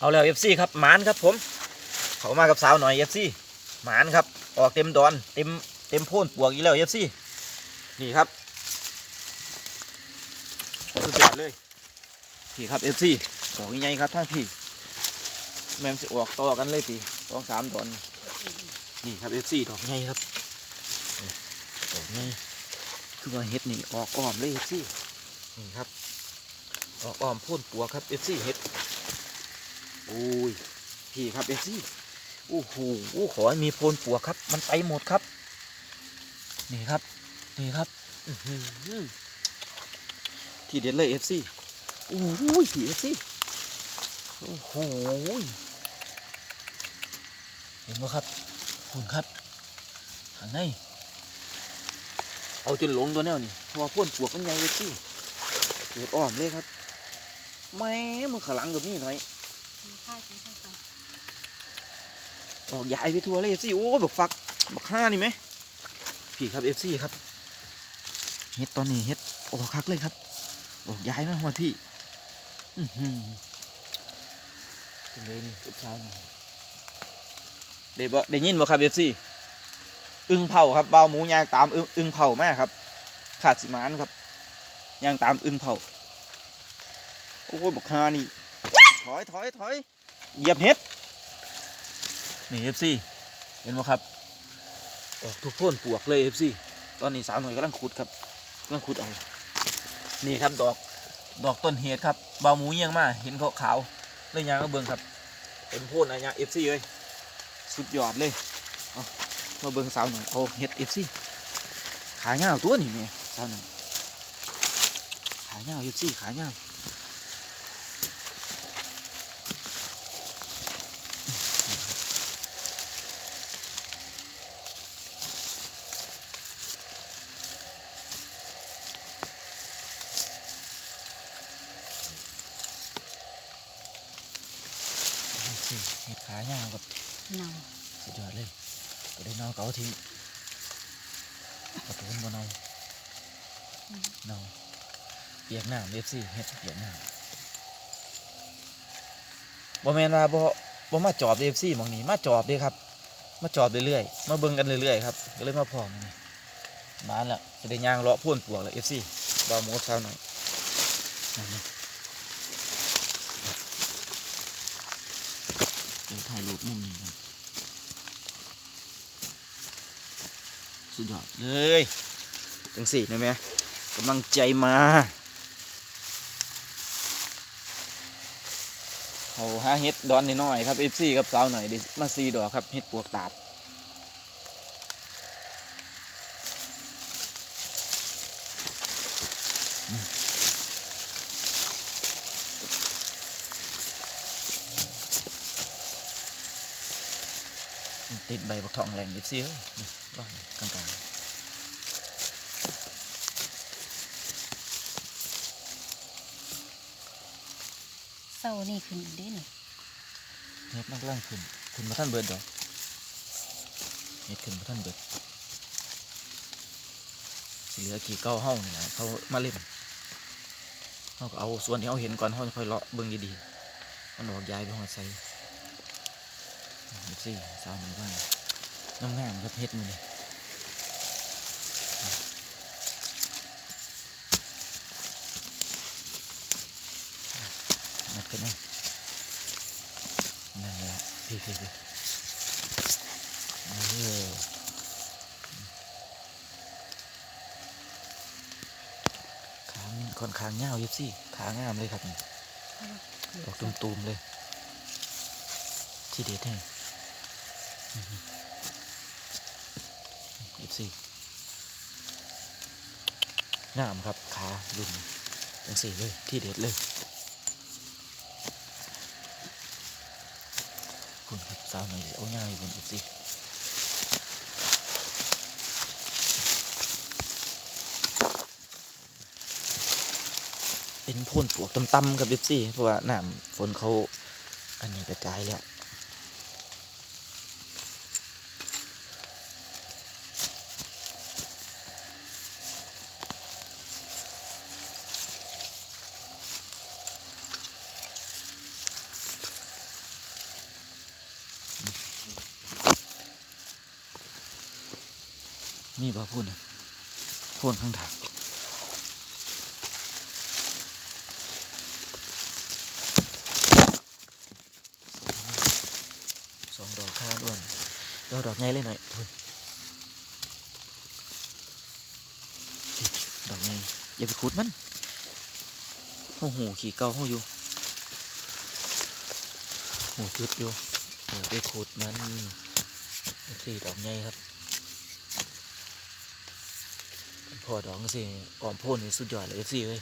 เอาแล้วเอฟซีครับหมานครับผมเขามากับสาวหน่อยเอฟซีหมานครับออกเต็มดอนเต็มเต็มโพ่นปวกอีกแล้วเอฟซีนี่ครับสุดยอดเลยพี่ครับเอฟซีดอกใหญ่ครับทั้งพี่แม่มสิออกต่อกันเลยพี่สองสามดอนนี่ครับเอฟซีดอกใหญ่ครับนี่ดอกใหญ่คือว่าเฮ็ดนี่ออกอ้อมเลยเอฟซีนี่ครับออกอ้อมโพ่นปวกครับเอฟซีเฮ็ด โอ้ยพี่ครับเอฟซีโอ้โหขอให้มีโพนปวกครับ มันไปหมดครับ นี่ครับ นี่ครับที่เด็ดเลยเอฟซีโอ้โหพี่เอฟซีโอ้โหเห็นไหมครับคุณครับข้างในเอาจนหลงตัวแนวนี่พราะว่าโพ่นปวกมันใหญ่เอฟซีเกิดอ้อมเลยครับแม่มันขลังกับนี่หน่อย ข้าวกินข้าวกันออกยายไปทัวร์เลยเอฟซีโอ้บักฟักบักห้านี่ไหมพี่ครับเอฟซีครับเฮ็ดตอนนี้เฮ็ดออกคักเลยครับออกย้ายมาหัวที่อือหือเป็นเลยนี่ทุกเช้านี่เดี๋ยวบ่ได้ยินบ่ครับเอฟซีอึ้งเผาครับเบาหมูยางตามอึงอึงเผามากครับ ขาดสิมานครับยางตามอึ้งเผาโอ้บักห้านี่ ถอยถอยถอยเหยียบเฮ็ดนี่เอฟซีเห็นไหมครับออกทุกโพ่นปวกเลยเอฟซีตอนนี้สาวหน่อยกำลังขุดครับกำลังขุดเอานี่ครับดอกดอกต้นเหตุครับเบาหมูเยี่ยงมากเห็นเขาขาวเลยยางก็เบิ่งครับเป็นโพ่นอะไรเนี่ยเอฟซีเลยสุดยอดเลยเมาเบิ่งสาวหน่อยเอาเห็ดเอฟซีขาเงาตัวนี่เนี่ยสาวหน่อยขาเงาเอฟซีขาเงาว สิเห็ด ขายาวกับเนาสุดยอดเลยก็ได้เนาเก่าทิ้งประตูนบ่เนาเนาเปียกน้ำเอฟซีเห็ดเปียกน้ำบ่แม่นว่าบ่บ่มาจอบเอฟซีมองนี้มาจอบเด้ครับ มาจอบเรื่อยๆมาเบิ่งกันเรื่อยๆครับก็เลยมาพร้อมนี่มาแล้วจะได้ย่างเลาะพ่นปลวกแล้วเอฟซีบ่หมูกับเช้าหน่อยนั่นนี่ เดี๋ยวถ่ายรูปมุมนี้กันสุดยอดเลยจังสี่เห็นไหมกำลังใจมาโอ้หาเฮ็ดดอนนิดหน่อยครับเอฟซีกับสาวหน่อยดิมาซีดอกครับเฮ็ดปวกตาด ติดใบบักทองแรงนิดเสียวนี่บ้านกลางเศร้านี่ขึ้นอีกเด้หน่ๆเน็ดนักล่างขึ้นขึ้นมาท่านเบิดดอกเน็ดขึ้นมาท่านเบิดสิเหลือกี่เก้าห้องนี่นะเขามาเล่นเขาก็เอาส่วนที่เขาเห็นก่อนเขาค่อยเลาะเบิ่งดีๆมันออกย้ายไปหัวใส่เฮ็ด สิสาวหนึ่งบ้านน้ำงามครับเฮ็ดมือนี่นัดกันนะนั่นแหละพี่พี่พี่เออขามันค่อนข้างเงาวยิบซี่ขางามเลยครับนี่ออกตุ่มๆเลยที่เด็ดให้ ยิบซี่งามครับขาลุ่มจังสี่เลย ที่เด็ดเลยคุณครับสาวหน่อยเอาง่ายคุณอีกสิเป็นพ่นปลวกต่ำๆกับเบบซี่เพราะว่าน้ำฝนเขาอันนี้กระจายแล้ว มีบ่พูดนะพูดข้างทางสองดอกข้าด้วนเราดอกใหญ่เลยหน่อยพูดดอกใหญ่อย่าไปขุดมันโอ้โหขี่เกาเขาอยู่โอ้จุดอยู่อย่าไปขุดมันสี่ดอกใหญ่ครับ พ อดอกสิออมโพ่นนี่สุดยอดเลยเอฟซีเลย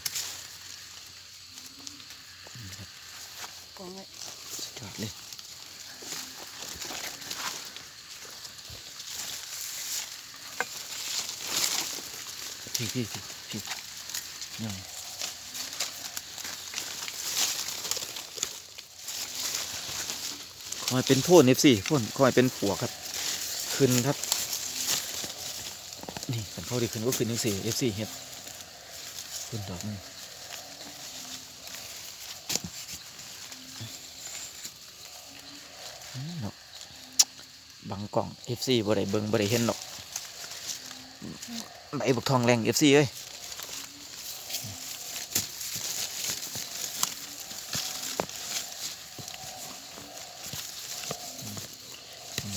นี่ครับกองไว้สุดยอดเลยพี่พี่พี่พี่ยังคอยเป็นโพ่นเอฟซีพ่นคอยเป็นผัวครับ ขึ้นครับ นี่ขันเข้าดีขึ้นก็ขึ้นยังสี่เอฟซีเฮ็ดขึ้นดอกหนึงอืมเนาะบังกล่องเอฟซีบ่ได้เบิงบ่ได้เห็นหรอกใบบักทองแรงเอฟซีเอ้ย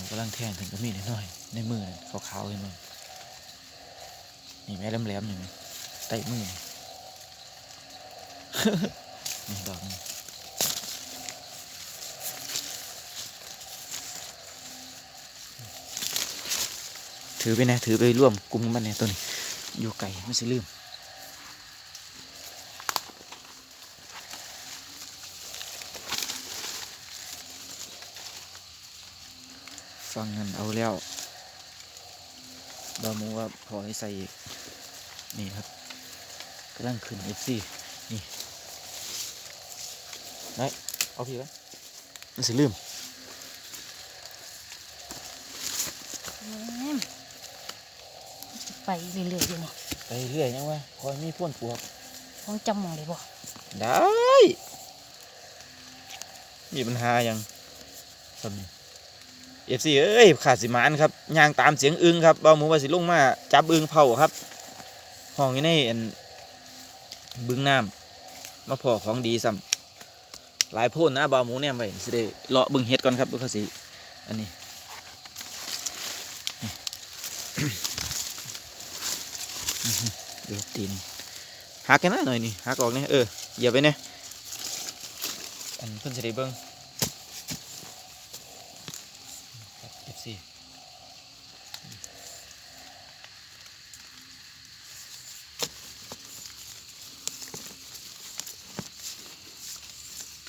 กำลังแทงถึงก็มีนิดหน่อยในมือขาวๆเห็นมั้ย นี่แม่แหลมๆอยู่นี่ใต้มือนี่ดอกนี่ถือไปนะถือไปร่วมกลุ่มมันเนี่ยตัวนี้อยู่ไก่ไม่สิลืมฟังกันเอาแล้ว บามูว่าพอให้ใส่อีก นี่ครับกำลังขึ้น FC นี่ไหนเอาพี่ไว้มันสิลืมแม่มจะไปเรื่อยๆอยู่นี่ไปเรื่อยยังวะคอยมีพ่นปวกต้องจำมองเลยบ่ได้ มีปัญหายังสำนี้ เอฟซีเอ้ยขาดสิมานครับย่างตามเสียงอึงครับเบาหมูว่าสิลงมาจับอึงเผาครับห้องอยู่ในอันบึงน้ำมาพอของดีซ้ำหลายโพ่นนะเบาหมูเนี่ยไปสิได้เลาะบึงเฮ็ดก่อนครับดูเขาสิอันนี้เดี๋ยวตีนหักกันนะหน่อยนี่หักออกเนี่ยเออเยียบไปเนี่ยอันเพิ่นสิได้เบิ่งครับ FC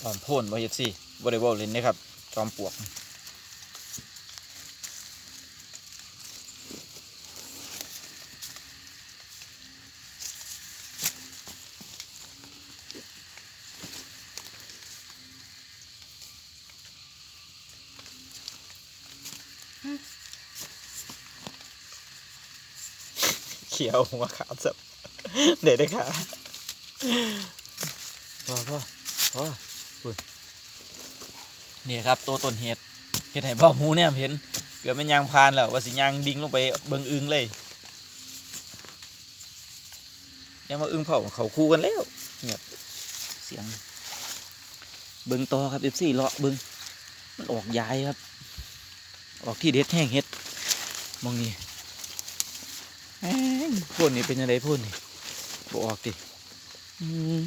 จอมพ่นบ่ FC บ่ได้เว้าเล่นเด้ครับ จอมปวกเขียวหัวขาดสับเด็ดเลยค่ะพอพอพอ นี่ครับตัวต้นเห็ดเห็ดไห่บ่าหมูเนี่ยเห็นเกือบเป็นยางพานแล้วว่าสิยางดิ่งลงไปเบิงอึงเลยยังมาอึงเผาเขาคู่กันแล้วเงียบเสียง เบิงต่อครับเอฟซีเลาะเบิงมันออกยายครับ ออกที่เด็ดแห้งเห็ดมองนี่พ่นนี่เป็นยังไงพ่นนี่บออกดิอืม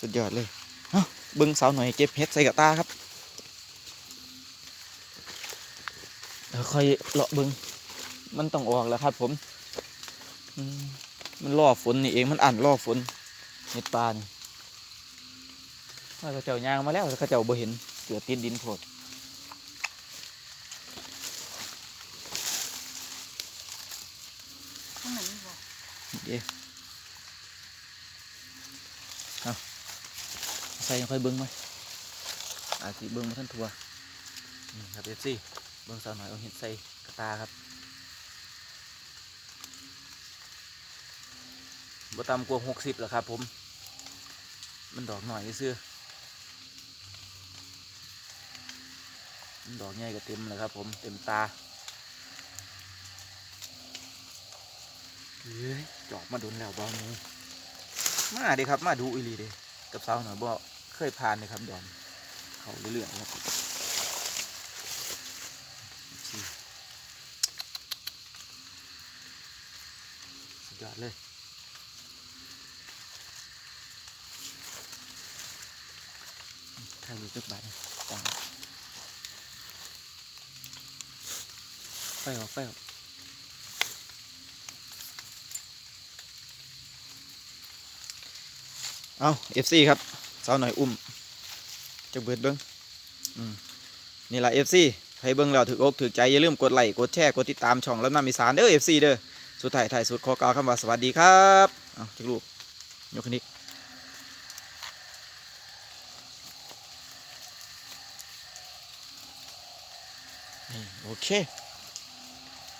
สุดยอดเลยเอ้าเบิ้งสาวหน่อยเก็บเห็ดใส่กระตาครับเดี๋ยวค่อยเลาะเบิ้งมันต้องออกแล้วครับ ผมอืมมันล่อฝนนี่เองมันอ่านล่อฝนเห็ดปลานี่ว่าเขาเจ้ายางมาแล้วแต่เขาเจ้าบ่เห็นเกือติดดินโผดข้างไหนบ่เดี๋ยวเอา ใส่ค่อยเบิ้งไหมอาจสิเบิ้งมาท่านทัวนี่ครับเอฟซีเบิ้งสาวหน่อยเอาเห็ดใส่กระตาครับบ่ต่ำกว่าหกสิบแล้วครับผม มันดอกหน่อยซื้อมันดอกใหญ่ก็เต็มแล้วครับผมเต็มตาเฮ้ยจอบมาโดนแล้วบอลนี้มาดิครับมาดูอีลีเดิกับสาวหน่อยบ่ เคยผ่านเลยครับดอนเขาเรื่อยๆครับสุดยอดเลยถ่ายรูจักบาทจังไฟออกไฟออกเอาเอฟซีครับ สาวหน่อยอุ้มจะเบิดเบิ้งอืมนี่แหละเอฟซีให้เบิ้งแล้วถืออกถือใจอย่าลืมกดไลค์กดแชร์กดติดตามช่องแล้วนำอีสานเด้อเอฟซีเด้อสุดท้ายท้ายสุดขอกล่าวคำว่าสวัสดีครับเอาจักลูกยกขึ้นอีกนี่โอเค